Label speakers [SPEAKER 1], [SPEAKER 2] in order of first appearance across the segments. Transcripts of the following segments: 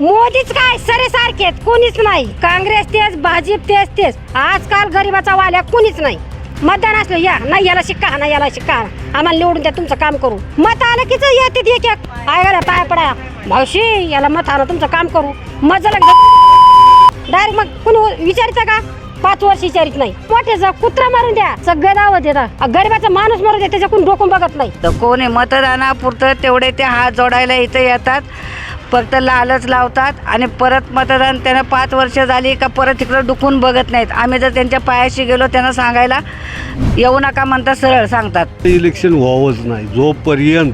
[SPEAKER 1] मोदीच काय? सरे सारखेच कोणीच नाही. काँग्रेस तेच भाजप तेच तेच. आजकाल गरीबाचा वाल्या कोणीच नाही. मतदान असलं या. नाही याला शिक्का नाही याला शिक्का आम्हाला निवडून द्या तुमचं काम करू. मत आलं की येते एक एक. आय पाय पडा. मावशी याला मत आलं तुमचं काम करू. मजा झालं डायरेक्ट मग कोणी विचारायचं का? पाच वर्ष विचारित नाही. मोठ्याचा कुत्रा मारून द्या. सगळं दाव देतात गरीबाचा माणूस मारून द्या त्याच्याकडून डोकून बघत नाही.
[SPEAKER 2] तर कोणी मतदानापुरतं तेवढे ते हात जोडायला इथं येतात. फक्त लालच लावतात आणि परत मतदान त्यांना पाच वर्ष झाली का परत तिकडं डुकून बघत नाहीत. आम्ही जर त्यांच्या पायाशी गेलो त्यांना सांगायला येऊ नका म्हणता सरळ सांगतात.
[SPEAKER 3] इलेक्शन व्हावंच नाही. जोपर्यंत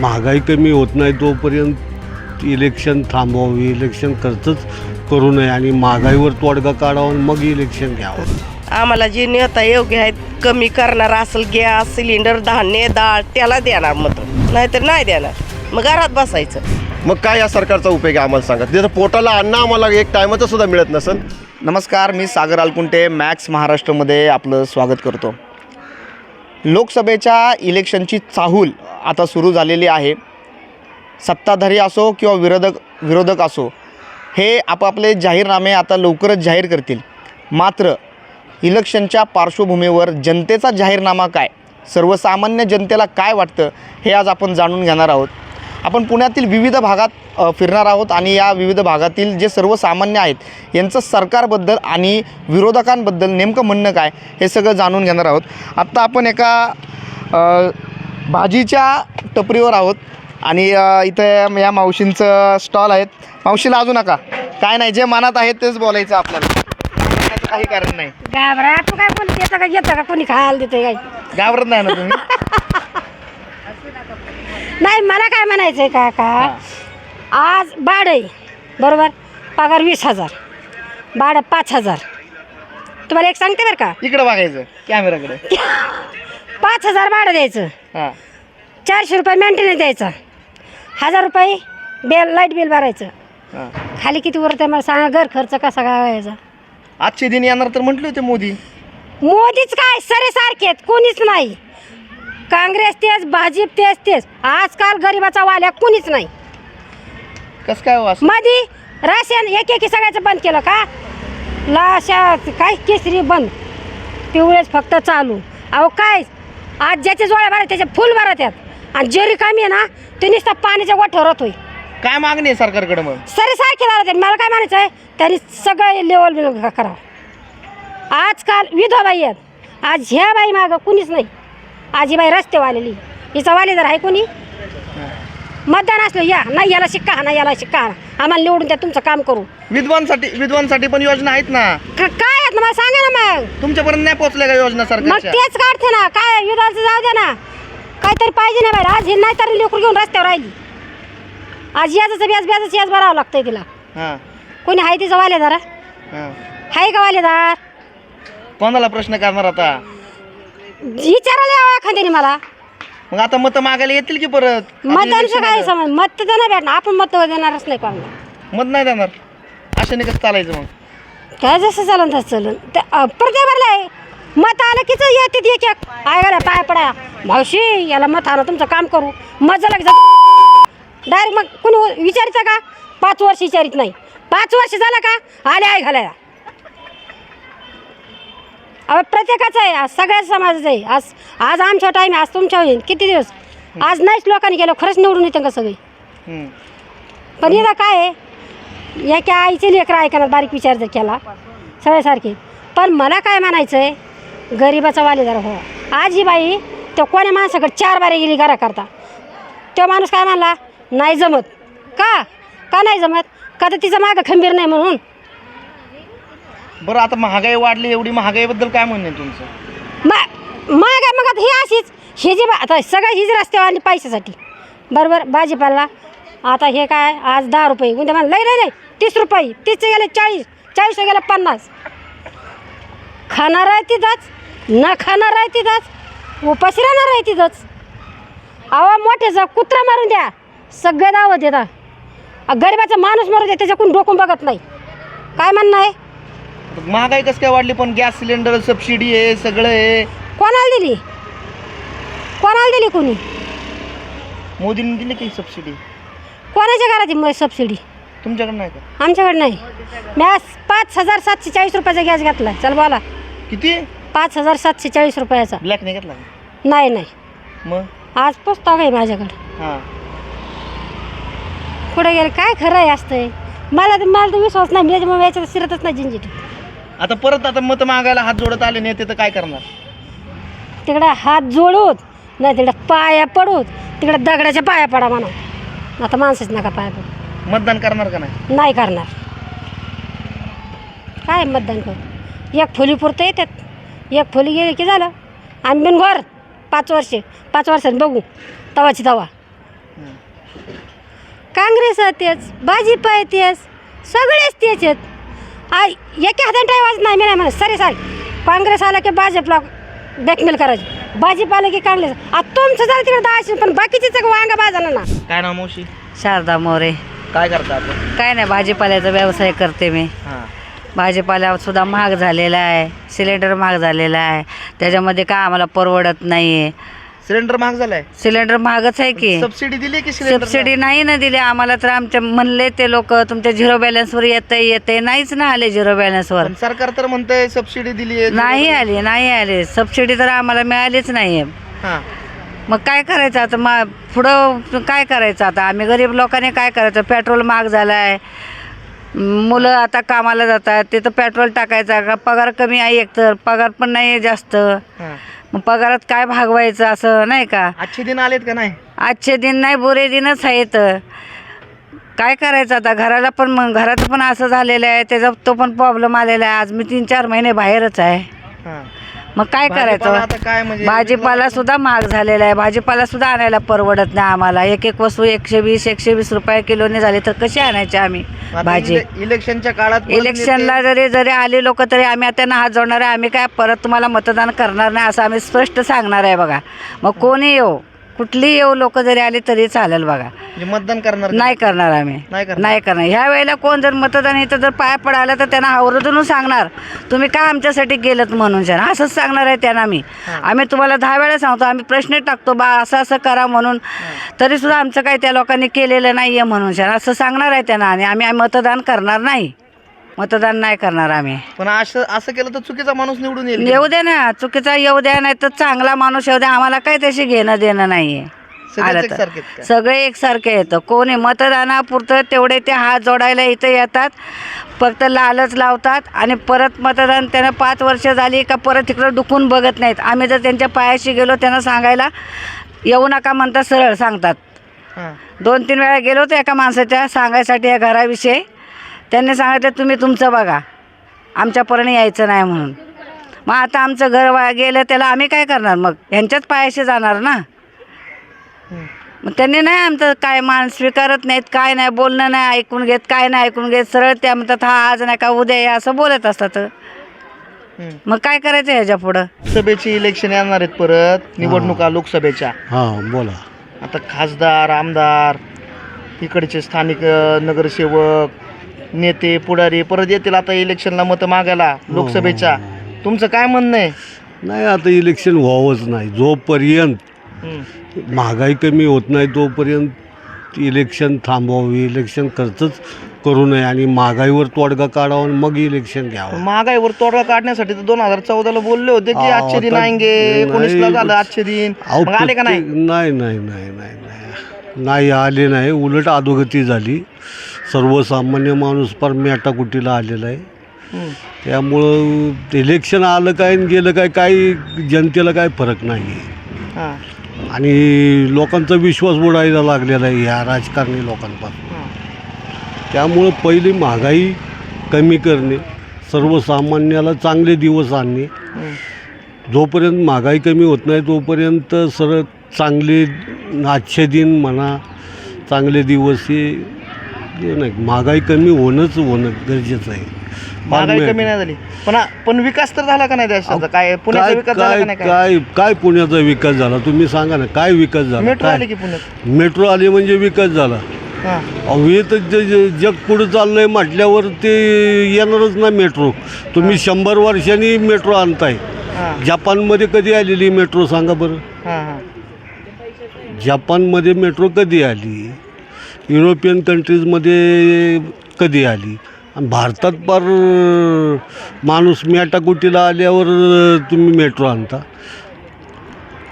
[SPEAKER 3] महागाई कमी होत नाही तोपर्यंत इलेक्शन थांबवावे. इलेक्शन खर्चच करू नये आणि महागाईवर तोडगा काढावा मग इलेक्शन घ्यावं.
[SPEAKER 4] आम्हाला जे नेता योग्य आहेत कमी करणार असेल गॅस सिलेंडर धान्य डाळ त्याला देणार मत. नाहीतर नाही देणार. मग घरात बसायचं.
[SPEAKER 5] मग काय या सरकारचा उपयोग आहे आम्हाला सांगा? त्याचं पोटाला अन्न आम्हाला एक टायमाचं सुद्धा मिळत नसेल.
[SPEAKER 6] नमस्कार मी सागर आलकुंटे मॅक्स महाराष्ट्रमध्ये आपलं स्वागत करतो. लोकसभेच्या इलेक्शनची चाहूल आता सुरू झालेली आहे. सत्ताधारी असो किंवा विरोधक विरोधक असो हे आपापले जाहीरनामे आता लवकरच जाहीर करतील. मात्र इलेक्शनच्या पार्श्वभूमीवर जनतेचा जाहीरनामा काय? सर्वसामान्य जनतेला काय वाटतं? हे आज आपण जाणून घेणार आहोत. आपण पुण्यातील विविध भागात फिरणार आहोत आणि या विविध भागातील जे सर्वसामान्य आहेत यांचं सरकारबद्दल आणि विरोधकांबद्दल नेमकं म्हणणं काय हे सगळं जाणून घेणार आहोत. आत्ता आपण एका भाजीच्या टपरीवर आहोत आणि इथं या मावशींचं स्टॉल आहेत. मावशीला अजू नका. काय नाही जे मनात आहे तेच बोलायचं आपल्याला. काही कारण नाही.
[SPEAKER 1] घाबरा. तू काय देतं का घेतं का? कोणी खायला देतं काय?
[SPEAKER 6] घाबरत नाही ना तुम्ही?
[SPEAKER 1] नाही मला काय म्हणायचंय काका? आज भाडं आहे बरोबर? पगार वीस हजार भाडं पाच हजार. तुम्हाला एक सांगते बरं का?
[SPEAKER 6] इकडं बघायचं कॅमेराकडे.
[SPEAKER 1] पाच हजार भाडं द्यायचं.
[SPEAKER 6] हां.
[SPEAKER 1] चारशे रुपये मेंटेनन्स द्यायचा. हजार रुपये बिल लाइट बिल भरायचं.
[SPEAKER 6] हां.
[SPEAKER 1] खाली किती उरतं मला सांगा घर खर्च कसा काय व्हायचा?
[SPEAKER 6] आजचे दिन येणार तर म्हटले होते मोदी.
[SPEAKER 1] मोदीच काय? सरे सारखेच कोणीच नाही. काँग्रेस तेच भाजप तेच तेच. आजकाल गरीबाचा वाल्या कोणीच नाही.
[SPEAKER 6] कसं काय हो असं?
[SPEAKER 1] मधी राशन एक एक सगळ्याचं बंद केलं का? लाशा काय केसरी बंद? पिवळेच फक्त चालू. अहो काय? आज ज्याचे जोड्या भरा त्याचे फुल भरत आहेत. आणि जे रिकामी आहे ना ते नुसतं पाण्याच्या गोठ्यावर होतोय
[SPEAKER 6] काय मागणी आहे सरकारकडे मग?
[SPEAKER 1] सरे सारखे मला काय म्हणायचं आहे त्यांनी सगळं लेवल करावं. आजकाल विधवा बाई आहेत. आज ह्या बाई मागं कुणीच नाही. आज ही बाई रस्ते वालेली हिचा वालेदार आहे कोणी? मतदान असलं या नाही याला शिक्का नाही याला शिक्का आम्हाला निवडून द्या तुमचं काम करू.
[SPEAKER 6] विद्वांसाठी विद्वांसाठी पण योजना आहेत ना?
[SPEAKER 1] क- काय आहेत ना मला सांगा ना मग.
[SPEAKER 6] तुमच्यापर्यंत नाही पोहोचल्या का योजना
[SPEAKER 1] मग
[SPEAKER 6] सरकारच्या
[SPEAKER 1] तेच काढते ना. काय युद्धाचं जाऊ दे ना. काहीतरी पाहिजे ना बाई. आज हे नाही तरी लेकरू घेऊन रस्त्यावर राहिली. आज याचं व्याज व्याजच याच भरावं लागतंय तिला.
[SPEAKER 6] हां.
[SPEAKER 1] कोणी आहे तिचं वालेदार?
[SPEAKER 6] हां.
[SPEAKER 1] आहे का वालेदार?
[SPEAKER 6] कोणाला प्रश्न करणार आता?
[SPEAKER 1] विचारायला यावं एखाद्याने मला.
[SPEAKER 6] मग आता मतं मागायला येतील की परत?
[SPEAKER 1] मतदानचं
[SPEAKER 6] election
[SPEAKER 1] काय
[SPEAKER 6] आलं.
[SPEAKER 1] समज मत तर नाही भेटणार. आपण मत देणारच नाही कोणाला.
[SPEAKER 6] मत नाही देणार. अशाने कसं चालायचं मग.
[SPEAKER 1] काय जसं चालन तसं चालन ते प्रत्येक भरलं आहे मत आलं की तर येते एक एक. आय गेला पाय पडा. मावशी याला मत आलं तुमचं काम करू. झालं की डायरेक्ट मग कोणी विचारायचं का? पाच वर्ष विचारित नाही. पाच वर्ष झालं का? आले आहे घालायला. अहो प्रत्येकाचं आहे आज सगळ्याच समाजाचं आहे. आज आज आमच्या टाईम आज तुमच्या होईल. किती दिवस? आज नाहीच लोकांनी गेलो खरंच निवडून येते का सगळे. पण इथं काय आहे? एका आईचे लेकरं ऐकणार बारीक विचार जर केला सगळ्यासारखे. पण मला काय म्हणायचं आहे गरिबाचा वालेदार हो आज ही. बाई तो कोण्या माणसाकडे चार बारे गेली घरा करता तो माणूस काय म्हणला? नाही जमत. का? का नाही जमत? का तर तिचं मागं खंबीर नाही म्हणून?
[SPEAKER 6] बरं आता महागाई वाढली एवढी महागाईबद्दल काय म्हणणं आहे तुमचं?
[SPEAKER 1] मा आहे मग आता ही अशीच हे जी बा- आता सगळं हीच रस्त्यावर आली पैशासाठी. बरोबर भाजीपाला आता हे काय आज दहा रुपये. उद्या म्हणा लय नाही तीस रुपये तीसचे गेले चाळीस चाळीसचे गेले पन्नास. खाणार आहे तिथंच न खाणार आहे तिथंच उपाशी राहणार आहे तिथंच. अवा मोठ्याचा कुत्रा मारून द्या. सगळे दावत येतात गरिबाचा माणूस मारून द्या त्याच्याकडून डोकून बघत नाही. काय म्हणणं आहे?
[SPEAKER 6] महागाई कसं काय वाढली? पण गॅस सिलेंडर सबसिडी आहे सगळं आहे
[SPEAKER 1] कोणाला दिली? कोणाला दिली कोणी?
[SPEAKER 6] मोदींनी दिली की सबसिडी
[SPEAKER 1] कोणाच्या घरात आहे सबसिडी
[SPEAKER 6] तुमच्याकडे नाही का?
[SPEAKER 1] आमच्याकडे नाही. मी आज पाच हजार सातशे चाळीस रुपयाचा गॅस घेतला. चल बोला.
[SPEAKER 6] किती?
[SPEAKER 1] पाच हजार सातशे चाळीस रुपयाचा.
[SPEAKER 6] ब्लॅक नाही घेतला का?
[SPEAKER 1] नाही नाही.
[SPEAKER 6] मग?
[SPEAKER 1] आज पुस्तक आहे माझ्याकडे.
[SPEAKER 6] हां.
[SPEAKER 1] पुढे गेले? काय खरं आहे असतंय? मला तर मला तर विश्वास नाही. मी त्याच्यामुळे याच्यात शिरतच नाही जिंजिट
[SPEAKER 6] आता परत आता मत मागायला हात जोडत आले नाही तर काय करणार?
[SPEAKER 1] तिकडे हात जोडूत नाही तिकडे पाया पडूत तिकडे दगडाच्या पाया पडा म्हणा. आता माणसाच नका पाया पडू.
[SPEAKER 6] मतदान करणार का नाही?
[SPEAKER 1] नाही करणार. काय मतदान करू? एक खोली पुरतं येतात एक खोली गेली की झालं. आणि बिन घर पाच वर्षे पाच वर्षांनी बघू. तवाची तवा. काँग्रेस तेच भाजीपा आहे तेच सगळेच तेच आहेत. एका हाताने टायवाच नाही मी नाही म्हणत. सरे सांग काँग्रेस आला की भाजपला बॅकमेल करायची. भाजीपा आलं की काँग्रेस. आ तुमचं झालं तिकडे दहाशे पण बाकीचे सगळं वांगा बाजाला ना.
[SPEAKER 6] काय नाव मावशी?
[SPEAKER 2] शारदा मोरे.
[SPEAKER 6] काय करता आपण?
[SPEAKER 2] काय नाही भाजीपाल्याचा व्यवसाय करते मी.
[SPEAKER 6] हां.
[SPEAKER 2] भाजीपाला सुद्धा महाग झालेला आहे सिलेंडर महाग झालेला आहे. त्याच्यामध्ये काय आम्हाला परवडत नाही आहे
[SPEAKER 6] सिलेंडर महाग झालाय.
[SPEAKER 2] सिलेंडर महागच आहे की.
[SPEAKER 6] सबसिडी दिली की सिलेंडर
[SPEAKER 2] सबसिडी नाही? ना दिली. आम्हाला तर आमच्या म्हणले ते लोक तुमच्या झिरो बॅलन्सवर येते येते नाहीच ना आले झिरो बॅलन्सवर.
[SPEAKER 6] पण सरकार तर म्हणतंय सबसिडी दिली आहे
[SPEAKER 2] नाही आली नाही आली. सबसिडी तर आम्हाला मिळालीच नाही
[SPEAKER 6] हां.
[SPEAKER 2] मग काय करायचं आता? मा पुढं काय करायचं आता? आम्ही गरीब लोकांनी काय करायचं? पेट्रोल महाग झाला आहे मुलं आता कामाला जातात. तिथं पेट्रोल टाकायचं. का पगार कमी आहे एक तर. पगार पण नाही आहे जास्त.
[SPEAKER 6] हां.
[SPEAKER 2] मग पगारात काय भागवायचं असं नाही का?
[SPEAKER 6] आजचे दिन आलेत का नाही?
[SPEAKER 2] आजचे दिन नाही बुरे दिनच आहेत. काय करायचं आता? घराला पण मग घरात पण असं झालेलं आहे त्याचा तो पण प्रॉब्लेम आलेला आहे. आज मी तीन चार महिने बाहेरच आहे.
[SPEAKER 6] हां.
[SPEAKER 2] मग काय करायचं?
[SPEAKER 6] आता काय म्हणजे
[SPEAKER 2] भाजीपाला सुद्धा महाग झालेला आहे. भाजीपाला सुद्धा आणायला परवडत नाही आम्हाला. एक एक वस्तू एकशे वीस एकशे वीस रुपये किलोने झाली तर कशी आणायची आम्ही
[SPEAKER 6] आता
[SPEAKER 2] भाजी?
[SPEAKER 6] इले- इलेक्शनच्या काळात परत
[SPEAKER 2] इलेक्शनला जरी जरी आले लोक तरी आम्ही त्यांना हात जोडणार आहे. आम्ही काय परत तुम्हाला मतदान करणार नाही असं आम्ही स्पष्ट सांगणार आहे बघा. मग कोणी येऊ? कुठली येऊ लोक जरी आले तरी चालेल बघा.
[SPEAKER 6] म्हणजे मतदान करणार का?
[SPEAKER 2] नाही करणार आम्ही.
[SPEAKER 6] नाही करणार.
[SPEAKER 2] नाही करणार. ह्या वेळेला कोण जर मतदान इथं जर पाया पडायला तर त्यांना आवर्जून सांगणार तुम्ही काय आमच्यासाठी गेलत म्हणून? जरा असंच सांगणार आहे त्यांना मी आम्ही तुम्हाला दहा वेळा सांगतो आम्ही प्रश्न टाकतो बा असं असं करा म्हणून. तरी सुद्धा आमचं काही त्या लोकांनी केलेलं नाही आहे म्हणून असं सांगणार आहे त्यांना आणि आम्ही मतदान करणार नाही. मतदान नाही करणार आम्ही.
[SPEAKER 6] पण असं असं केलं तर चुकीचा माणूस निवडून येईल
[SPEAKER 2] येऊ द्या ना चुकीचा येऊ द्या नाही तर चांगला माणूस येऊ द्या. आम्हाला काही त्याशी घेणं देणं नाही
[SPEAKER 6] सगळेच
[SPEAKER 2] आलं तर.
[SPEAKER 6] का?
[SPEAKER 2] सगळे एकसारखे येतं कोणी मतदानापुरतं तेवढे ते हात जोडायला इथं येतात. फक्त लालच लावतात आणि परत मतदान त्यांना पाच वर्ष झाली का परत तिकडं डुकून बघत नाहीत. आम्ही जर त्यांच्या पायाशी गेलो त्यांना सांगायला येऊ नका म्हणतात सरळ सांगतात.
[SPEAKER 6] हां.
[SPEAKER 2] दोन तीन वेळा गेलो होतो एका माणसाच्या सांगायसाठी या घराविषयी. त्यांनी सांगितलं तुम्ही तुमचं बघा. आमच्यापर्यंत यायचं नाही म्हणून. मग आता आमचं घर वा गेलं त्याला आम्ही काय करणार? मग ह्यांच्याच पायाशी जाणार ना? मग त्यांनी नाही आमचं काय मान स्वीकारत नाहीत काय नाही बोलणं नाही ऐकून घेत काय नाही ऐकून घेत सरळ त्या म्हणतात हा आज नाही का उद्या या असं बोलत असतात. मग काय करायचं ह्याच्या पुढं?
[SPEAKER 6] सभेची इलेक्शन येणार आहेत परत निवडणुका लोकसभेच्या.
[SPEAKER 3] हां बोला.
[SPEAKER 6] आता खासदार आमदार इकडचे स्थानिक अ, नगरसेवक नेते पुढारी परत येतील आता इलेक्शनला मतं मागायला लोकसभेच्या. तुमचं काय म्हणणं आहे?
[SPEAKER 3] नाही आता इलेक्शन व्हावंच नाही. जोपर्यंत. महागाई कमी होत नाही तोपर्यंत इलेक्शन थांबवावे. इलेक्शन खर्चच करू नये आणि महागाईवर तोडगा काढावा आणि मग इलेक्शन घ्यावं.
[SPEAKER 6] महागाईवर तोडगा काढण्यासाठी तर दोन हजार चौदाला बोलले होते की आजचे दिन
[SPEAKER 3] आता
[SPEAKER 6] आएंगे
[SPEAKER 3] नाही,
[SPEAKER 6] एकोणीसला झालं आजचे दिन?
[SPEAKER 3] अहो,
[SPEAKER 6] मग आले का नाही
[SPEAKER 3] प्रत्येक- नाही? नाही नाही नाही नाही. नाही आले नाही. उलट अधोगती झाली. सर्वसामान्य माणूस फार मेटाकुटीला आलेला आहे. त्यामुळं इलेक्शन आलं काय आणि गेलं काय काही जनतेला काय फरक नाही. आहे
[SPEAKER 6] हां.
[SPEAKER 3] आणि लोकांचा विश्वास बुडायला लागलेला आहे ह्या राजकारणी लोकांपासून. त्यामुळं पहिली महागाई कमी करणे सर्वसामान्याला चांगले दिवस आणणे. जोपर्यंत महागाई कमी होत नाही तोपर्यंत सरळ चांगले आजचे दिन म्हणा चांगले दिवस हे नाही महागाई कमी होणंच होणं गरजेचं आहे.
[SPEAKER 6] महागाई कमी नाही झाली. पण पण विकास तर झाला का नाही देशाचा? काय पुण्याचा
[SPEAKER 3] काय
[SPEAKER 6] विकास झाला
[SPEAKER 3] काय
[SPEAKER 6] का नाही काय?
[SPEAKER 3] काय काय पुण्याचा विकास झाला? तुम्ही सांगा ना काय विकास झाला?
[SPEAKER 6] मेट्रो आली
[SPEAKER 3] काय
[SPEAKER 6] की पुण्यात.
[SPEAKER 3] मेट्रो आली म्हणजे विकास झाला.
[SPEAKER 6] हां.
[SPEAKER 3] अहो हे तर ज- ज- जग पुढं चाललंय म्हटल्यावर ते येणारच ना मेट्रो. तुम्ही शंभर वर्षांनी मेट्रो आणताय.
[SPEAKER 6] हां.
[SPEAKER 3] जपानमध्ये कधी आलेली मेट्रो सांगा बरं.
[SPEAKER 6] हां हां.
[SPEAKER 3] जपानमध्ये मेट्रो कधी आली? युरोपियन कंट्रीजमध्ये कधी आली? आणि भारतात पर माणूस मेटाकुटीला आल्यावर तुम्ही मेट्रो आणता?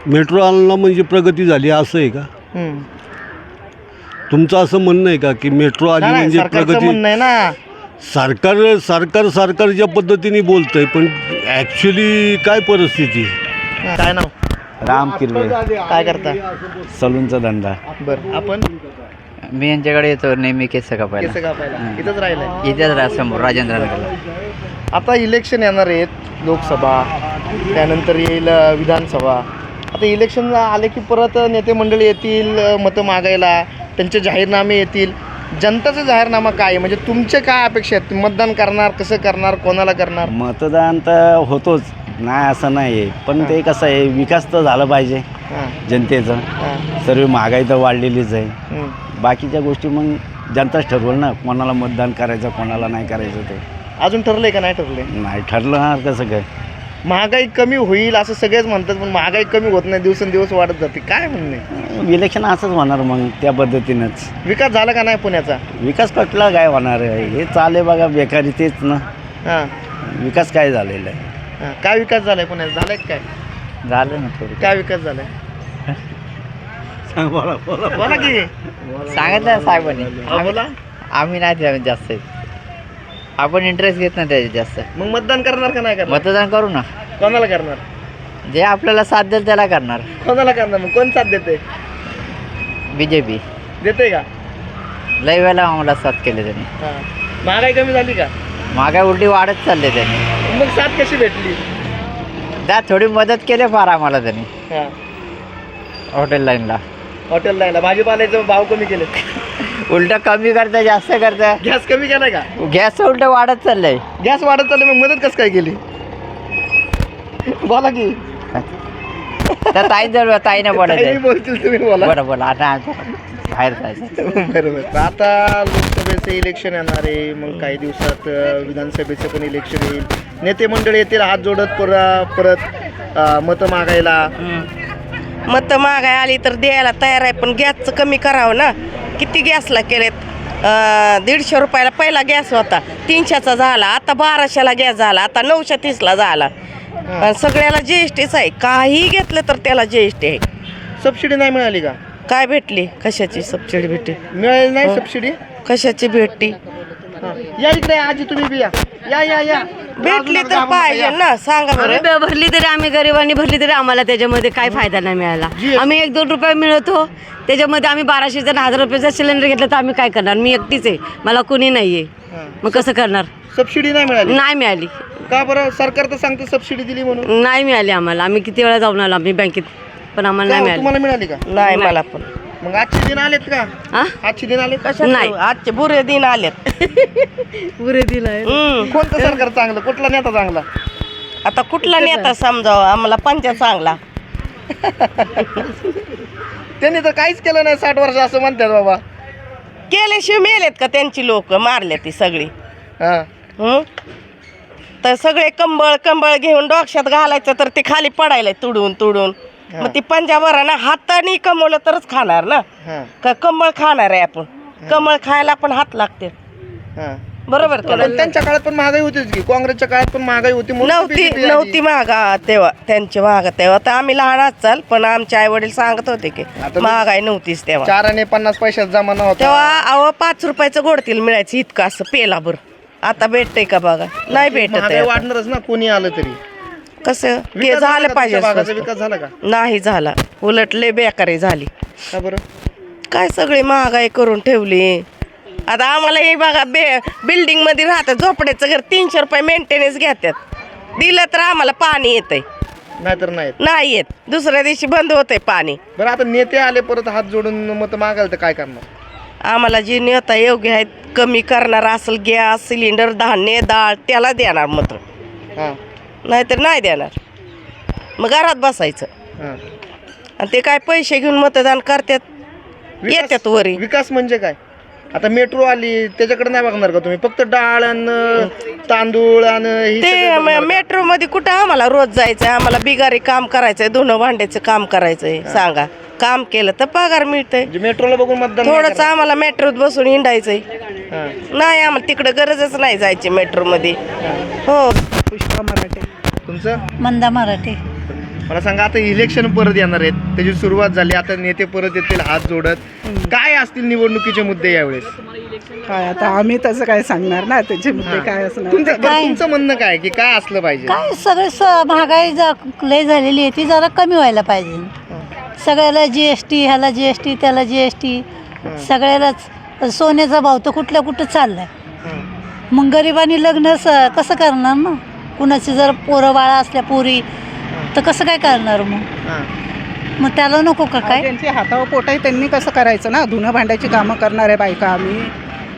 [SPEAKER 3] मेट्रो आणला म्हणजे प्रगती झाली असं आहे का?
[SPEAKER 6] हम्म.
[SPEAKER 3] तुमचं असं म्हणणं आहे का की मेट्रो आली
[SPEAKER 6] नाही,
[SPEAKER 3] म्हणजे
[SPEAKER 6] सरकारचं
[SPEAKER 3] प्रगती?
[SPEAKER 6] म्हणणं आहे ना.
[SPEAKER 3] सरकार सरकार सरकारच्या पद्धतीने बोलतंय पण ॲक्च्युली काय परिस्थिती? आहे
[SPEAKER 6] काय नाव?
[SPEAKER 7] राम किरवे.
[SPEAKER 6] काय करता?
[SPEAKER 7] सलूनचा धंदा.
[SPEAKER 6] बर. आपण
[SPEAKER 7] मी यांच्याकडे येतो नेहमी केस कापायला
[SPEAKER 6] केस कापायला इथंच राहिलंय.
[SPEAKER 7] इथेच रा- समोर राजेंद्र नगरला
[SPEAKER 6] आता इलेक्शन येणार आहेत लोकसभा त्यानंतर येईल अ, विधानसभा. आता इलेक्शन आले की परत नेते मंडळी येतील अ, मतं मागायला त्यांचे जाहीरनामे येतील. जनताचा जाहीरनामा काय आहे? म्हणजे तुमचे काय अपेक्षा आहेत? मतदान करणार कसं करणार कोणाला करणार?
[SPEAKER 7] मतदान तर होतोच. नाही असं नाही आहे पण ते कसं आहे विकास तर झाला पाहिजे जनतेचं. सर्व महागाई तर वाढलेलीच आहे. बाकीच्या गोष्टी मग जनताच ठरवल ना कोणाला मतदान करायचं कोणाला नाही करायचं ते.
[SPEAKER 6] अजून ठरले का नाही ठरले
[SPEAKER 7] नाही ठरलं कसं काय.
[SPEAKER 6] महागाई कमी होईल असं सगळेच म्हणतात पण महागाई कमी होत नाही दिवसेंदिवस वाढत जाते. काय म्हणणे?
[SPEAKER 7] इलेक्शन असंच होणार मग त्या पद्धतीनंच.
[SPEAKER 6] विकास झाला का नाही पुण्याचा?
[SPEAKER 7] विकास कटला काय होणार आहे? हे चाले बघा बेकारी तेच ना.
[SPEAKER 6] हां.
[SPEAKER 7] विकास काय झालेला आहे?
[SPEAKER 6] हां काय विकास झालाय पुण्यात? झालाय का काय?
[SPEAKER 7] झालं ना थोडं.
[SPEAKER 6] काय विकास झालाय? बोला की.
[SPEAKER 7] सांगितलं साहेबांनी.
[SPEAKER 6] हा, बोला.
[SPEAKER 7] आम्ही नाही त्याच्यात जास्त. आपण इंटरेस्ट घेत नाही त्याच्यात जास्त.
[SPEAKER 6] मग मतदान करणार का नाही करणार?
[SPEAKER 7] मतदान करू ना.
[SPEAKER 6] कोणाला करणार?
[SPEAKER 7] जे आपल्याला साथ देईल त्याला करणार.
[SPEAKER 6] कोणाला करणार? मग कोण साथ देते
[SPEAKER 7] बी जे पी
[SPEAKER 6] देते का?
[SPEAKER 7] लय वेळेला आम्हाला साथ केले त्यांनी.
[SPEAKER 6] हां. महागाई कमी झाली का?
[SPEAKER 7] मागे उलटी वाढत चालले त्यांनी.
[SPEAKER 6] मग साथ कशी भेटली?
[SPEAKER 7] त्या थोडी मदत केली फार आम्हाला त्यांनी.
[SPEAKER 6] हां.
[SPEAKER 7] हॉटेल लाईनला.
[SPEAKER 6] हॉटेल लायला भाजीपाल्याचे भाव कमी केले
[SPEAKER 7] उलट कमी करता जास्त करता.
[SPEAKER 6] गॅस कमी केलाय का?
[SPEAKER 7] गॅस उलट वाढत चाललंय.
[SPEAKER 6] गॅस वाढत चालले मग मदत कसं काय केली? बोला की.
[SPEAKER 7] तर ताई जर ताईनं
[SPEAKER 6] काही
[SPEAKER 7] पडत
[SPEAKER 6] बोलतील तुम्ही बोला.
[SPEAKER 7] बरं बोला. आता बाहेर जायचं.
[SPEAKER 6] बरोबर. आता लोकसभेचं इलेक्शन येणार आहे. मग काही दिवसात अ, विधानसभेचं पण इलेक्शन येईल. नेते मंडळी येतील हात जोडत परत परत मतं मागायला.
[SPEAKER 4] मत मागाय आली तर द्यायला तयार आहे पण गॅसचं कमी करावं ना. किती गॅसला केलेत? दीडशे रुपयाला पहिला गॅस होता तीनशेचा झाला आता बाराशेला गॅस झाला आता नऊशे तीसला झाला. सगळ्याला जी एस टीच आहे. काही घेतलं तर त्याला जी एस टी आहे.
[SPEAKER 6] सबसिडी नाही मिळाली का?
[SPEAKER 4] काय भेटली? कशाची सबसिडी भेटली?
[SPEAKER 6] मिळाली नाही सबसिडी
[SPEAKER 4] कशाची भेटली?
[SPEAKER 6] या इकडे आजी तुम्ही बी या. या या या.
[SPEAKER 4] भेटली तर पाहिजे ना सांगा बरं.
[SPEAKER 8] भरली तरी आम्ही गरिबांनी भरली तरी आम्हाला त्याच्यामध्ये काही फायदा नाही मिळाला आम्ही एक दोन रुपये मिळवतो त्याच्यामध्ये आम्ही बाराशे जण हजार रुपयाचा सिलेंडर घेतलं तर आम्ही काय करणार? मी एकटीच आहे. मला कुणी नाही आहे मग कसं करणार?
[SPEAKER 6] सबसिडी नाही मिळाली?
[SPEAKER 8] नाही मिळाली.
[SPEAKER 6] का बरं? सरकार तर सांगते सबसिडी दिली म्हणून.
[SPEAKER 8] नाही मिळाली आम्हाला. आम्ही किती वेळा जाऊन आलो आम्ही बँकेत पण आम्हाला
[SPEAKER 6] का
[SPEAKER 8] नाही
[SPEAKER 6] हो,
[SPEAKER 8] मिळाली.
[SPEAKER 6] तुम्हाला मिळाली का?
[SPEAKER 4] नाही. मला पण.
[SPEAKER 6] मग आजचे दिन आलेत का?
[SPEAKER 8] हा
[SPEAKER 6] आजचे दिन आले
[SPEAKER 8] नाही.
[SPEAKER 4] आजचे बुरे दिन आलेत.
[SPEAKER 8] पुरे दिलाय
[SPEAKER 4] हम्म.
[SPEAKER 6] कोणतं सरकार चांगलं? कुठला नेता चांगला?
[SPEAKER 4] आता कुठला नेता समजावं? आम्हाला पंचा चांगला.
[SPEAKER 6] त्यांनी तर काहीच केलं नाही साठ वर्ष असं म्हणतात बाबा.
[SPEAKER 4] केल्याशिवाय मेलेत का त्यांची लोक? मारले ती सगळी.
[SPEAKER 6] हा.
[SPEAKER 4] हं? तर सगळे कंबळ कंबळ घेऊन डोक्यात घालायचं तर ते खाली पडायला तुडून तुडून. मग ती पंजाबरा ना हाताने कमवलं तरच खाणार ना? का कमळ खाणार आहे आपण? कमळ खायला पण हात लागते.
[SPEAKER 6] हा.
[SPEAKER 4] बरोबर का?
[SPEAKER 6] त्यांच्या काळात पण महागाई होतीच की. काँग्रेसच्या काळात पण महागाई होती म्हणून
[SPEAKER 4] नव्हती
[SPEAKER 6] BJP आली.
[SPEAKER 4] नव्हती महागा तेव्हा त्यांची महागा तेव्हा. तर आम्ही लहान चाल पण आमचे आई वडील सांगत होते की
[SPEAKER 6] आता
[SPEAKER 4] महागाई नव्हतीच तेव्हा.
[SPEAKER 6] चार आणि पन्नास पैशात जमाना होता.
[SPEAKER 4] तेव्हा अव पाच रुपयाचं गोडतील मिळायचं इतकं असं पेला बरं. आता भेटतंय का बघा? नाही भेटत
[SPEAKER 6] महागाई. वाढणारच ना कोणी आलं तरी.
[SPEAKER 4] कसं? ते
[SPEAKER 6] विकास झाला
[SPEAKER 4] पाहिजे
[SPEAKER 6] तुमच्या भागाचा
[SPEAKER 4] स्वस्त.
[SPEAKER 6] विकास झाला का?
[SPEAKER 4] नाही झाला. उलट लय बेकारी झाली.
[SPEAKER 6] का बरं?
[SPEAKER 4] काय सगळी महागाई करून ठेवली? आता आम्हाला हे बघा बे बिल्डिंगमध्ये राहतात झोपड्याचं घर तीनशे रुपये मेंटेनन्स घेतात. दिलं तर आम्हाला पाणी येतंय.
[SPEAKER 6] नाहीतर नाही
[SPEAKER 4] नाही येत. दुसऱ्या दिवशी बंद होतंय पाणी.
[SPEAKER 6] बरं आता नेते आले परत हात जोडून मत मागायला तर काय करणार?
[SPEAKER 4] आम्हाला जे नेता योग्य आहेत कमी करणार असेल गॅस सिलेंडर धान्य डाळ त्याला देणार मत.
[SPEAKER 6] हा.
[SPEAKER 4] नाहीतर नाही देणार. मग घरात बसायचं.
[SPEAKER 6] हा.
[SPEAKER 4] आणि ते काय पैसे घेऊन मतदान करतात.
[SPEAKER 6] विकास-
[SPEAKER 4] येतात वरी.
[SPEAKER 6] विकास म्हणजे काय? आता मेट्रो आली त्याच्याकडे नाही बघणार का तुम्ही? फक्त डाळ आणि तांदूळ आणि हे
[SPEAKER 4] ते
[SPEAKER 6] सगळं बघणार का?
[SPEAKER 4] मेट्रो मध्ये कुठं आम्हाला रोज जायचंय? आम्हाला बिगारी काम करायचंय धुणं भांड्याचं काम करायचंय. सांगा. काम केलं तर पगार मिळतंय.
[SPEAKER 6] म्हणजे मेट्रोला बघून मतदान नाही
[SPEAKER 4] थोडंच आम्हाला मेट्रोत बसून हिंडायचंय.
[SPEAKER 6] करणार. हां.
[SPEAKER 4] नाही आम्हाला तिकडं गरजच नाही जायची मेट्रोमध्ये हो.
[SPEAKER 9] पुष्पा मराठे.
[SPEAKER 6] तुमचं?
[SPEAKER 10] मंदा मराठे.
[SPEAKER 6] मला सांगा आता इलेक्शन परत येणार आहेत. त्याची सुरुवात झाली आता नेते परत येतील हात जोडत. काय असतील निवडणुकीचे मुद्दे यावेळेस?
[SPEAKER 9] काय आता आम्ही तसं काय सांगणार ना त्याचे मुद्दे काय असणार?
[SPEAKER 6] तुमचं म्हणणं काय की काय असलं पाहिजे?
[SPEAKER 10] काय सगळे स महागाई जा- लय झालेली आहे ती जरा कमी व्हायला पाहिजे. सगळ्याला जी एस टी ह्याला जी एस टी त्याला जी एस टी सगळ्यालाच. सोन्याचा भाव तर कुठल्या कुठं चाललाय. मग गरिबांनी लग्न स कसं करणार ना? कुणाची जर पोरं बाळा असल्या पोरी तर कसं काय करणार मग. मग त्याला नको का काय
[SPEAKER 9] ज्यांची हातावर पोट आहे त्यांनी कसं करायचं ना धुणं भांड्याची कामं करणारे बायका आम्ही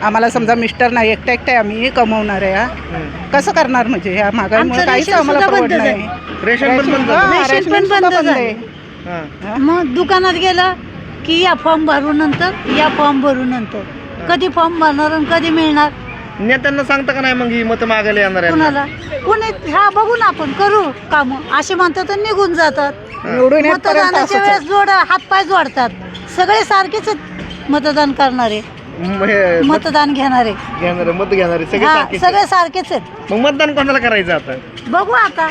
[SPEAKER 9] आम्हाला समजा मिस्टर नाही एकट्या एकट्या आम्ही कमवणार आहे हा. कसं करणार म्हणजे ह्या महागाईमुळे
[SPEAKER 10] आमचं
[SPEAKER 9] काहीच
[SPEAKER 10] रेशन
[SPEAKER 9] आम्हाला
[SPEAKER 10] सुद्धा
[SPEAKER 9] परवडत
[SPEAKER 10] बंद
[SPEAKER 9] नाही
[SPEAKER 6] रेशन पण बंद
[SPEAKER 9] हा,
[SPEAKER 6] झालं.
[SPEAKER 10] रेशन
[SPEAKER 9] रेशन
[SPEAKER 10] पण
[SPEAKER 9] सुद्धा
[SPEAKER 10] बंद
[SPEAKER 9] बंद
[SPEAKER 10] झालं.
[SPEAKER 9] आहे.
[SPEAKER 6] हां.
[SPEAKER 10] मग दुकानात गेलं की या फॉर्म भरू नंतर या फॉर्म भरू नंतर कधी फॉर्म भरणार आणि कधी मिळणार
[SPEAKER 6] नेत्यांना सांगता का नाही मग ही मतं मागायला येणार आहे
[SPEAKER 10] कुणाला? कोणी हा बघू ना आपण करू काम. असे म्हणतात आणि निघून जातात.
[SPEAKER 9] निवडून येतपर्यंत
[SPEAKER 10] मतदानाच्या
[SPEAKER 9] असंच
[SPEAKER 10] वेळेस. जोड हातपाय जोडतात. सगळे सारखेच आहेत मतदान करणारे. मतदान घेणारे.
[SPEAKER 6] घेणारे मत घेणारे सगळे
[SPEAKER 10] हा
[SPEAKER 6] सारखेच
[SPEAKER 10] सगळे सारखेच आहेत.
[SPEAKER 6] मग मतदान कोणाला करायचं आता?
[SPEAKER 10] बघू आता.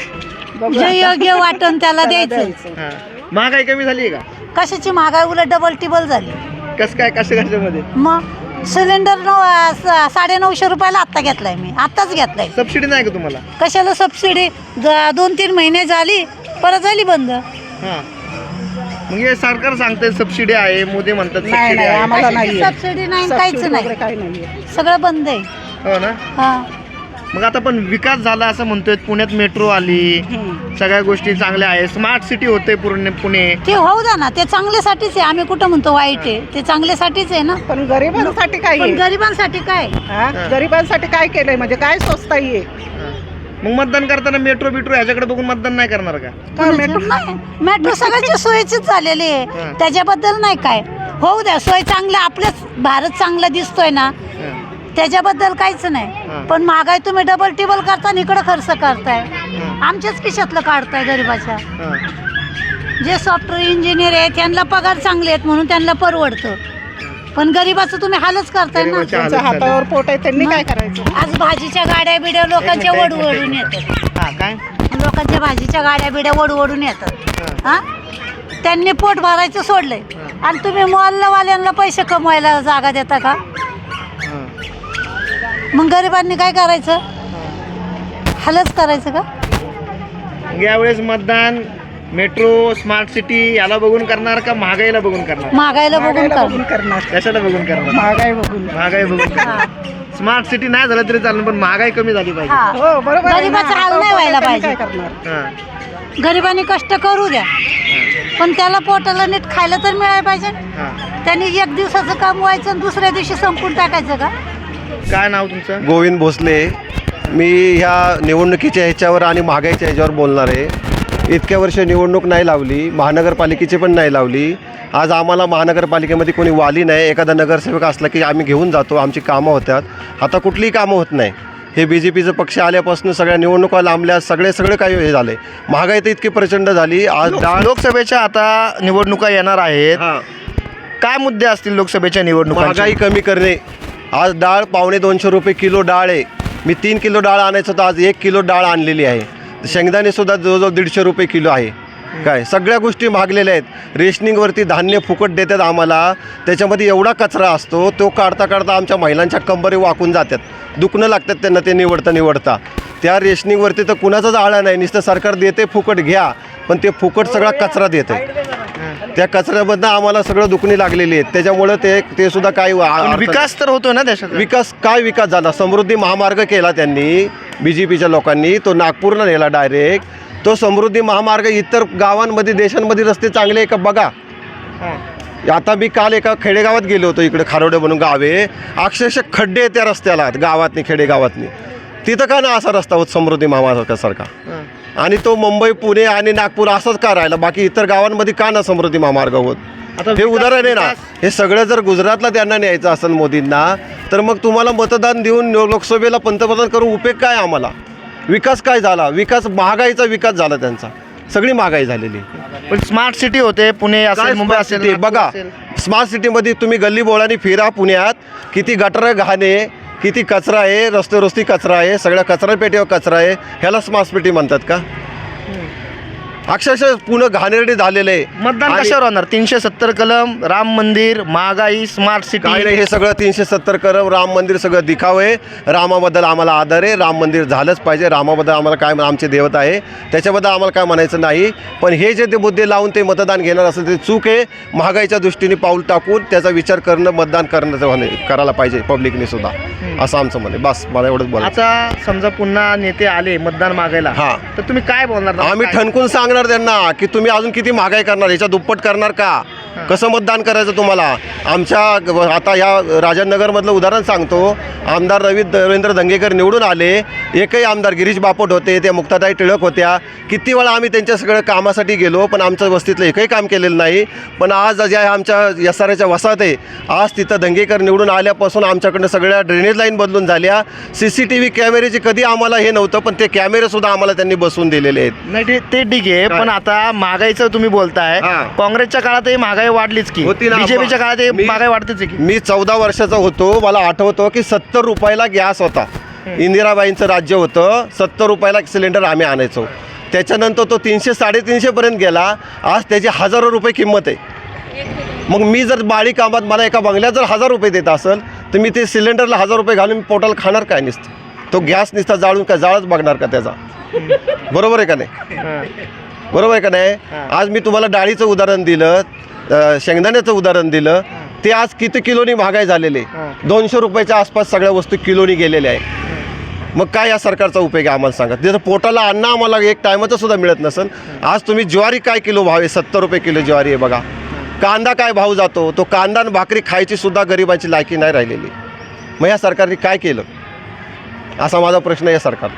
[SPEAKER 10] जे योग्य वाटन त्याला द्यायचं.
[SPEAKER 6] हां. महागाई कमी झाली आहे का?
[SPEAKER 10] कशाची महागाई? उलट डबल टिबल झाली.
[SPEAKER 6] कसं काय कशा कशामध्ये?
[SPEAKER 10] मग? सिलेंडर नऊ साडेनऊशे रुपयाला आत्ता घेतलाय मी. आत्ताच घेतलाय.
[SPEAKER 6] सबसिडी नाही का तुम्हाला?
[SPEAKER 10] कशाला सबसिडी? ज- दोन तीन महिने झाली परत झाली बंद.
[SPEAKER 6] हां. मग हे सरकार सांगते सबसिडी आहे मोदी म्हणतात
[SPEAKER 9] नाही
[SPEAKER 6] सबसिडी
[SPEAKER 9] नाही
[SPEAKER 6] आहे.
[SPEAKER 9] आम्हाला नाही
[SPEAKER 10] सबसिडी नाही? काहीच नाही.
[SPEAKER 9] काही नाही
[SPEAKER 10] सगळं बंद आहे.
[SPEAKER 6] हो ना?
[SPEAKER 10] हा.
[SPEAKER 6] मग आता पण विकास झाला असं म्हणतोय पुण्यात मेट्रो आली. सगळ्या गोष्टी चांगल्या आहे स्मार्ट सिटी होते पूर्ण पुणे.
[SPEAKER 10] ते होऊ द्या ना ते चांगल्यासाठीच आहे. आम्ही कुठं म्हणतो वाईट आहे? ते चांगल्यासाठीच आहे ना?
[SPEAKER 9] पण गरिबांसाठी काय
[SPEAKER 10] पण
[SPEAKER 9] आहे?
[SPEAKER 10] गरिबांसाठी काय?
[SPEAKER 9] हा? गरिबांसाठी काय केलंय? म्हणजे काय स्वस्ताई आहे?
[SPEAKER 6] हां. मग मतदान करताना मेट्रो बिट्रो ह्याच्याकडे बघून मतदान नाही करणार का?
[SPEAKER 9] का मेट्रो
[SPEAKER 10] नाही. मेट्रो सगळ्याची सोयीचीच झालेली
[SPEAKER 6] हा.
[SPEAKER 10] आहे त्याच्याबद्दल नाही काय. होऊ द्या सोय चांगल्या आपल्याच भारत चांगला दिसतोय ना.
[SPEAKER 6] हां.
[SPEAKER 10] त्याच्याबद्दल काहीच
[SPEAKER 6] हा.
[SPEAKER 10] नाही पण महागाई तुम्ही डबल टिबल करता आणि इकडे खर्च करताय. आमच्याच खिशातलं काढताय गरिबाच्या.
[SPEAKER 6] हां.
[SPEAKER 10] जे सॉफ्टवेअर इंजिनियर आहेत त्यांना पगार चांगले आहेत म्हणून त्यांना परवडतं. पण गरिबाचं तुम्ही हालच करताय ना.
[SPEAKER 9] त्यांच्या हातावर पोट आहे त्यांनी काय करायचं?
[SPEAKER 10] आज भाजीच्या गाड्या बिड्या लोकांच्या वडू वडून. येतात.
[SPEAKER 6] हां, काय?
[SPEAKER 10] लोकांच्या भाजीच्या गाड्या बिड्या वडू वडून येतात. हा. त्यांनी पोट भरायचं सोडलंय. आणि तुम्ही मॉलवाल्यांना पैसे कमवायला जागा देता का. मग गरिबांनी काय करायचं? हालच करायचं का?
[SPEAKER 6] यावेळेस मतदान मेट्रो स्मार्ट सिटी याला बघून करणार का महागाईला बघून करणार?
[SPEAKER 10] महागाईला बघून कर
[SPEAKER 9] करणार.
[SPEAKER 6] कशाला बघून करणार?
[SPEAKER 9] महागाई बघून.
[SPEAKER 6] महागाई बघून करणार. स्मार्ट सिटी नाही झालं तरी चालेल पण महागाई कमी झाली पाहिजे.
[SPEAKER 10] हा.
[SPEAKER 9] हो बरोबर आहे ना.
[SPEAKER 10] गरिबाचा हाल नाही व्हायला पाहिजे.
[SPEAKER 9] काय करणार?
[SPEAKER 6] हां.
[SPEAKER 10] गरिबांनी कष्ट करू द्या. पण त्याला पोटाला नीट खायला तर मिळायला पाहिजे.
[SPEAKER 6] हां.
[SPEAKER 10] त्यांनी एक दिवसाचं काम व्हायचं आणि दुसऱ्या दिवशी संपून टाकायचं का?
[SPEAKER 6] काय नाव तुमचं?
[SPEAKER 5] गोविंद भोसले. मी ह्या निवडणुकीच्या ह्याच्यावर आणि महागाईच्या ह्याच्यावर बोलणार आहे. इतक्या वर्ष निवडणूक नाही लावली महानगरपालिकेची पण नाही लावली. आज आम्हाला महानगरपालिकेमध्ये कोणी वाली नाही. एखादा नगरसेवक असला की आम्ही घेऊन जातो आमची कामं होतात. आता कुठलीही कामं होत नाही. हे बी जे पीचं पक्ष आल्यापासून सगळ्या निवडणुका लांबल्या सगळे सगळे काही हे झाले. महागाई तर इतकी प्रचंड झाली. आज डाळ
[SPEAKER 6] लोकसभेच्या आता निवडणुका येणार आहेत. काय मुद्दे असतील लोकसभेच्या निवडणुका
[SPEAKER 5] महागाई कमी करणे. आज डाळ पावणे दोनशे रुपये किलो डाळ आहे. मी तीन किलो डाळ आणायचं तर आज एक किलो डाळ आणलेली आहे. शेंगदाणेसुद्धा जवळजवळ दीडशे रुपये किलो आहे. काय सगळ्या गोष्टी महागलेल्या आहेत. रेशनिंगवरती धान्य फुकट देतात आम्हाला. त्याच्यामध्ये एवढा कचरा असतो तो काढता काढता आमच्या महिलांच्या कंबरे वाकून जातात. दुखणं लागतात त्यांना ते निवडता निवडता. त्या रेशनिंगवरती तर कुणाचाच आळा नाही नुसतं सरकार देते फुकट घ्या. पण ते फुकट सगळा कचरा देते त्या कचऱ्यामधनं आम्हाला सगळं दुखणी लागलेली आहेत. त्याच्यामुळं ते ते सुद्धा अर्थ-
[SPEAKER 6] विकास तर होतो ना देशात
[SPEAKER 5] विकास काय विकास झाला? समृद्धी महामार्ग केला त्यांनी बी जे पीच्या लोकांनी. तो नागपूरला नेला डायरेक्ट तो समृद्धी महामार्ग इतर गावांमध्ये देशांमध्ये रस्ते चांगले आहे का? बघा. आता मी काल एका खेडेगावात गेलो होतो इकडे खारोडे म्हणून गावे अक्षरशः खड्डे त्या रस्त्याला गावातनी खेडेगावातनी. तिथं का ना असा रस्ता होत समृद्धी महामार्गासारखा? आणि तो मुंबई पुणे आणि नागपूर असंच का राहिला? बाकी इतर गावांमध्ये का ना समृद्धी महामार्ग होत? हे उदाहरण आहे ना. हे सगळं जर गुजरातला त्यांना न्यायचं असेल मोदींना तर मग तुम्हाला मतदान देऊन लोकसभेला पंतप्रधान करून उपयोग काय आम्हाला? विकास काय झाला? विकास महागाईचा विकास झाला त्यांचा. सगळी महागाई झालेली.
[SPEAKER 6] पण स्मार्ट सिटी होते पुणे असेल मुंबई असेल
[SPEAKER 5] बघा. स्मार्ट सिटीमध्ये तुम्ही गल्ली बोळाने फिरा पुण्यात किती गटर घाणे किती कचरा आहे? रस्ते रस्ती कचरा आहे? सगळ्या कचरापेटीवर कचरा आहे? ह्याला स्मार्ट सिटी म्हणतात का? अक्षरशः पुणे घाणेरडे झालेलं आहे.
[SPEAKER 6] मतदान
[SPEAKER 5] आणि-
[SPEAKER 6] कशावर होणार? तीनशे सत्तर कलम राम मंदिर महागाई स्मार्ट
[SPEAKER 5] काय
[SPEAKER 6] सिटी
[SPEAKER 5] नाही हे सगळं तीनशे सत्तर करम राम मंदिर सगळं दिखाव आहे. रामाबद्दल आम्हाला आदर आहे. राम मंदिर झालंच पाहिजे. रामाबद्दल आम्हाला काय आमचे देवता आहे. त्याच्याबद्दल आम्हाला काय म्हणायचं नाही. पण हे जे ते मुद्दे लावून ते मतदान घेणार असेल ते चूक आहे. महागाईच्या दृष्टीने पाऊल टाकून त्याचा विचार करणं मतदान करण्याचं म्हणे करायला पाहिजे. पब्लिकने सुद्धा. असं आमचं म्हणे बस मला एवढंच बोला
[SPEAKER 6] आता समजा पुन्हा नेते आले मतदान मागायला.
[SPEAKER 5] हा.
[SPEAKER 6] तर तुम्ही काय बोलणार?
[SPEAKER 5] आम्ही? ठणकून सांगणार त्यांना की तुम्ही अजून किती महागाई करणार? याच्या दुप्पट करणार का? कसं मतदान करायचं तुम्हाला? आमच्या आता या राजनगरमधलं उदाहरण सांगतो. आमदार रवी रवींद्र दंगेकर निवडून आले. एकही आमदार गिरीश बापट होते त्या मुक्ताताई टिळक होत्या. किती वेळा आम्ही त्यांच्या सगळं कामासाठी गेलो पण आमचं वस्तीतलं एकही काम केलेलं नाही. पण आज ज्या आमच्या यसाऱ्याच्या वसाहत आहे आज तिथं दंगेकर निवडून आल्यापासून आमच्याकडनं सगळ्या ड्रेनेज लाईन बदलून झाल्या. सी सी टी व्ही कॅमेरेची कधी आम्हाला हे नव्हतं पण ते कॅमेरेसुद्धा आम्हाला त्यांनी बसवून दिलेले आहेत.
[SPEAKER 6] नाही ते ठीक आहे. पण आता महागाईचं तुम्ही बोलताय.
[SPEAKER 5] हा.
[SPEAKER 6] काँग्रेसच्या काळातही महागाई वाढलीच की.
[SPEAKER 5] होती ना.
[SPEAKER 6] बीजेपीच्या काळात
[SPEAKER 5] मी-
[SPEAKER 6] महागाई वाढतेच आहे की.
[SPEAKER 5] मी चौदा वर्षाचा होतो मला आठवतं की सत्तर रुपयाला गॅस होता. इंदिराबाईंचं राज्य होतं सत्तर रुपयाला सिलेंडर आम्ही आणायचो. त्याच्यानंतर तो तीनशे साडेतीनशेपर्यंत गेला. आज त्याची हजारो रुपये किंमत आहे. मग मी जर बाळी कामात मला एका बंगल्यात जर हजार रुपये देत असेल तर मी ते सिलेंडरला हजार रुपये घालून मी पोटाला खाणार काय नुसतं? तो गॅस नुसता जाळून काय जाळच बघणार का त्याचा? बरोबर आहे का नाही? बरोबर आहे का नाही? आज मी तुम्हाला डाळीचं उदाहरण दिलं शेंगदाण्याचं उदाहरण दिलं. ते आज किती किलोनी महागाई झालेले? दोनशे रुपयाच्या आसपास सगळ्या वस्तू किलोनी गेलेल्या आहे मग काय या सरकारचा उपयोग आहे आम्हाला सांगा? त्याचं पोटाला अन्न आम्हाला एक टायमाचं सुद्धा मिळत नसेल. आज तुम्ही ज्वारी काय किलो भाव आहे? सत्तर रुपये किलो ज्वारी आहे बघा. कांदा काय भाव जातो? तो कांदा आणि भाकरी खायची सुद्धा गरिबाची लायकी नाही राहिलेली. मग या सरकारने काय केलं? असा माझा प्रश्न आहे या सरकार